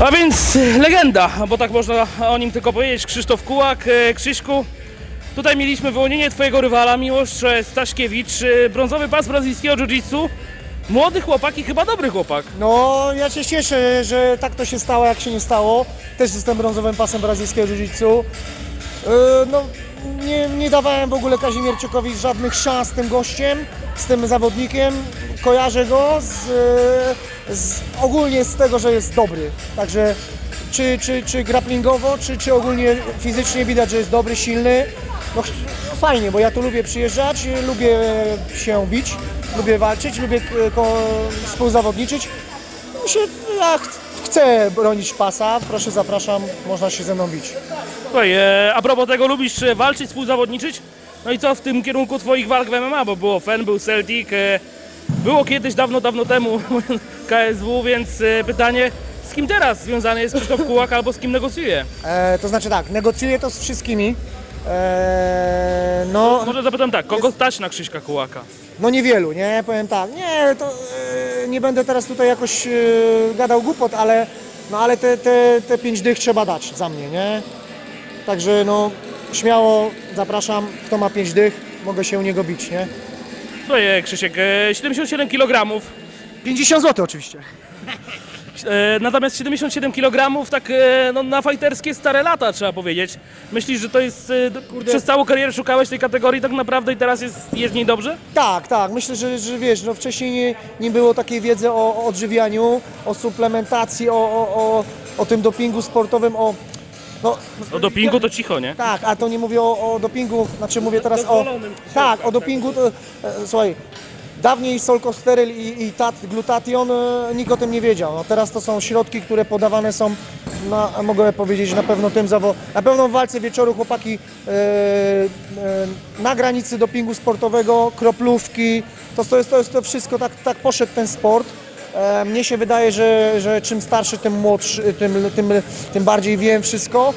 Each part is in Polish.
A więc legenda, bo tak można o nim tylko powiedzieć, Krzysztof Kułak. E, Krzyśku, tutaj mieliśmy wyłonienie twojego rywala, Miłosz e, Staszkiewicz, e, brązowy pas brazylijskiego jiu-jitsu. Młody chłopak i chyba dobry chłopak. No, ja się cieszę, że tak to się stało, jak się nie stało. Też jestem brązowym pasem brazylijskiego jiu-jitsu. Yy, No, nie, nie dawałem w ogóle Kazimierczykowi żadnych szans z tym gościem, z tym zawodnikiem. Kojarzę go z, z, ogólnie z tego, że jest dobry. Także czy, czy, czy grapplingowo, czy, czy ogólnie fizycznie widać, że jest dobry, silny. No, fajnie, bo ja tu lubię przyjeżdżać, lubię się bić, lubię walczyć, lubię ko- współzawodniczyć. Ja chcę bronić pasa, proszę zapraszam, można się ze mną bić. Słuchaj, e, a propos tego, lubisz e, walczyć, współzawodniczyć? No i co w tym kierunku twoich walk w MMA, bo było FEN, był Celtic, e, było kiedyś dawno, dawno temu KSW, więc e, pytanie, z kim teraz związany jest Krzysztof Kułak albo z kim negocjuje? E, to znaczy tak, negocjuję to z wszystkimi. E, no, Może zapytam tak, kogo stać na Krzyśka Kułaka? no niewielu, nie? Powiem tak, nie, to nie będę teraz tutaj jakoś e, gadał głupot, ale, no, ale te, te, te pięć dych trzeba dać za mnie, nie? Także no, śmiało zapraszam, kto ma pięć dych, mogę się u niego bić, nie? Słuchaj, Krzysiek, e, 77 kg, 50 zł oczywiście. E, natomiast 77 kg tak e, no, na fajterskie stare lata trzeba powiedzieć. Myślisz, że to jest, e, d- przez całą karierę szukałeś tej kategorii tak naprawdę i teraz jest, jest w niej dobrze? Tak, tak. Myślę, że, że wiesz, no wcześniej nie, nie było takiej wiedzy o, o odżywianiu, o suplementacji, o, o, o, o tym dopingu sportowym, o... No, O dopingu to cicho, nie? tak, a to nie mówię o, o dopingu, znaczy mówię teraz o... Tak, o dopingu, to, e, słuchaj, dawniej solkosteryl i, i tat, glutation, e, nikt o tym nie wiedział. No, teraz to są środki, które podawane są, na, mogę powiedzieć, na pewno tym zawo... Na pewno w walce wieczoru chłopaki e, e, na granicy dopingu sportowego, kroplówki, to, to, jest, to jest to wszystko, tak, tak poszedł ten sport. E, Mnie się wydaje, że, że czym starszy, tym młodszy, tym, tym, tym bardziej wiem wszystko.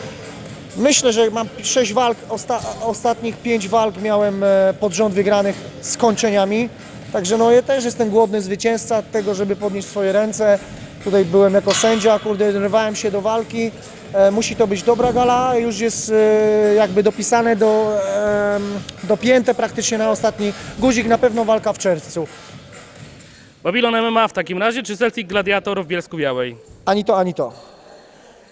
Myślę, że mam 6 walk, osta ostatnich 5 walk miałem pod rząd wygranych skończeniami. Także no ja też jestem głodny zwycięzca tego, żeby podnieść swoje ręce. Tutaj byłem jako sędzia, kurde, rywałem się do walki. E, musi to być dobra gala, już jest e, jakby dopisane do, e, dopięte praktycznie na ostatni guzik, na pewno walka w czerwcu. Babylon MMA w takim razie, czy Celtic Gladiator w Bielsku Białej? Ani to, ani to.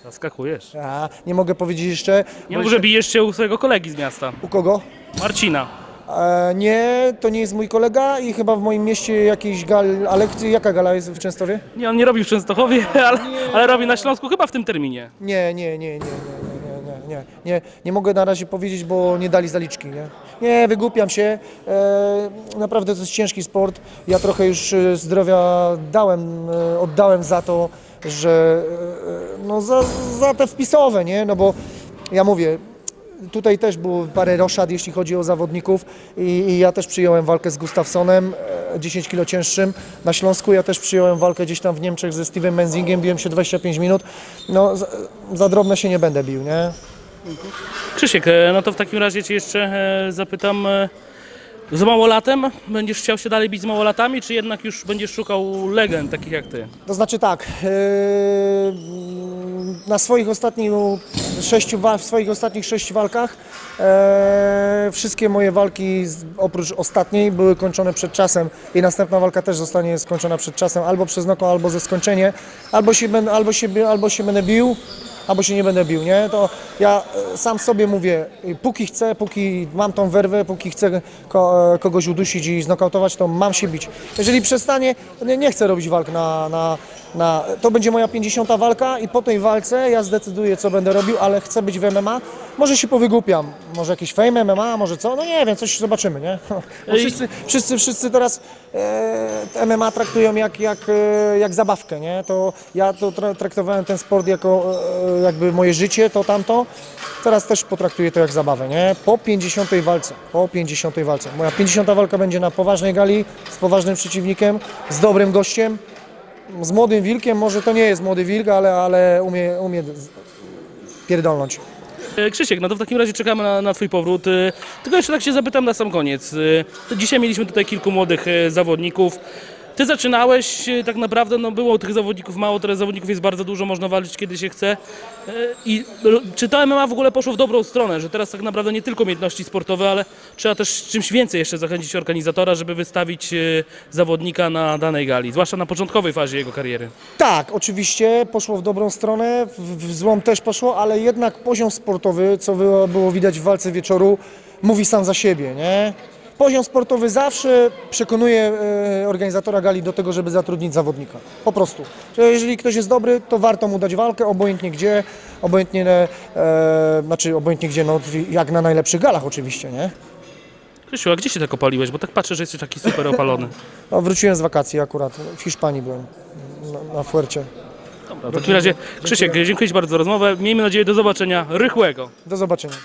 Zaskakujesz. A, nie mogę powiedzieć jeszcze. Nie bo mów, że jeszcze- bijesz się u swojego kolegi z miasta, U kogo? Marcina. E, nie, to nie jest mój kolega i chyba w moim mieście jakiejś gal... Ale jaka gala jest w Częstowie? Nie, on nie robi w Częstochowie, ale, ale robi na Śląsku chyba w tym terminie. Nie, nie, nie, nie, nie, nie, nie, nie, nie, nie mogę na razie powiedzieć, bo nie dali zaliczki, nie? Nie, wygłupiam się. E, naprawdę to jest ciężki sport. Ja trochę już e, zdrowia dałem, e, oddałem za to, że no za, za te wpisowe, nie? No bo ja mówię, Tutaj też było parę roszad, jeśli chodzi o zawodników i, i ja też przyjąłem walkę z Gustafsonem, e, 10 kg cięższym. Na Śląsku ja też przyjąłem walkę gdzieś tam w Niemczech ze Steven Menzingiem, biłem się 25 minut. No za, za drobne się nie będę bił, nie? Krzysiek, e, no to w takim razie Cię jeszcze e, zapytam, e, z małolatem będziesz chciał się dalej bić z małolatami, czy jednak już będziesz szukał legend takich jak Ty? To znaczy tak, e, na swoich ostatnich sześciu, wa- w swoich ostatnich sześciu walkach e, wszystkie moje walki oprócz ostatniej były kończone przed czasem i następna walka też zostanie skończona przed czasem albo przez noko, albo ze skończenie, albo się, albo się, albo się będę bił, albo się nie będę bił, nie? To ja e, sam sobie mówię, y, póki chcę, póki mam tą werwę, póki chcę e, kogoś udusić i znokautować, to mam się bić. Jeżeli przestanie, nie, nie chcę robić walk na, na, na... To będzie moja 50. walka i po tej walce ja zdecyduję, co będę robił, ale chcę być w MMA. Może się powygłupiam, może jakiś fame MMA, może co, no nie wiem, coś zobaczymy, nie? Bo wszyscy, wszyscy, wszyscy teraz e, MMA traktują jak, jak, e, jak zabawkę, nie? To ja to tra- traktowałem ten sport jako e, jakby moje życie, to tamto. Teraz też potraktuję to jak zabawę, nie? Po 50 walce, po 50 walce. Moja 50 walka będzie na poważnej gali, z poważnym przeciwnikiem, z dobrym gościem, z młodym wilkiem, może to nie jest młody wilk, ale, ale umie, umie pierdolnąć. E, Krzysiek, no to w takim razie czekamy na, na Twój powrót. E, Tylko jeszcze tak się zapytam na sam koniec. E, dzisiaj mieliśmy tutaj kilku młodych zawodników. Ty zaczynałeś, e, tak naprawdę no było tych zawodników mało, teraz zawodników jest bardzo dużo, można walczyć kiedy się chce. E, I czy to MMA w ogóle poszło w dobrą stronę, że teraz tak naprawdę nie tylko umiejętności sportowe, ale trzeba też czymś więcej jeszcze zachęcić organizatora, żeby wystawić e, zawodnika na danej gali, zwłaszcza na początkowej fazie jego kariery. Tak, oczywiście poszło w dobrą stronę, w, złą też poszło, ale jednak poziom sportowy, co było widać w walce wieczoru, mówi sam za siebie, nie? Poziom sportowy zawsze przekonuje e, organizatora gali do tego, żeby zatrudnić zawodnika. Po prostu. Że jeżeli ktoś jest dobry, to warto mu dać walkę, obojętnie gdzie, obojętnie, e, znaczy obojętnie gdzie, no jak na najlepszych galach oczywiście, nie? Krysiu, a gdzie się tak opaliłeś? Bo tak patrzę, że jesteś taki super opalony. No, wróciłem z wakacji akurat, w Hiszpanii byłem, na, na Fuercie. Dobra, w takim razie, Krzysiek, dziękuję Ci bardzo za rozmowę. Miejmy nadzieję do zobaczenia rychłego. Do zobaczenia.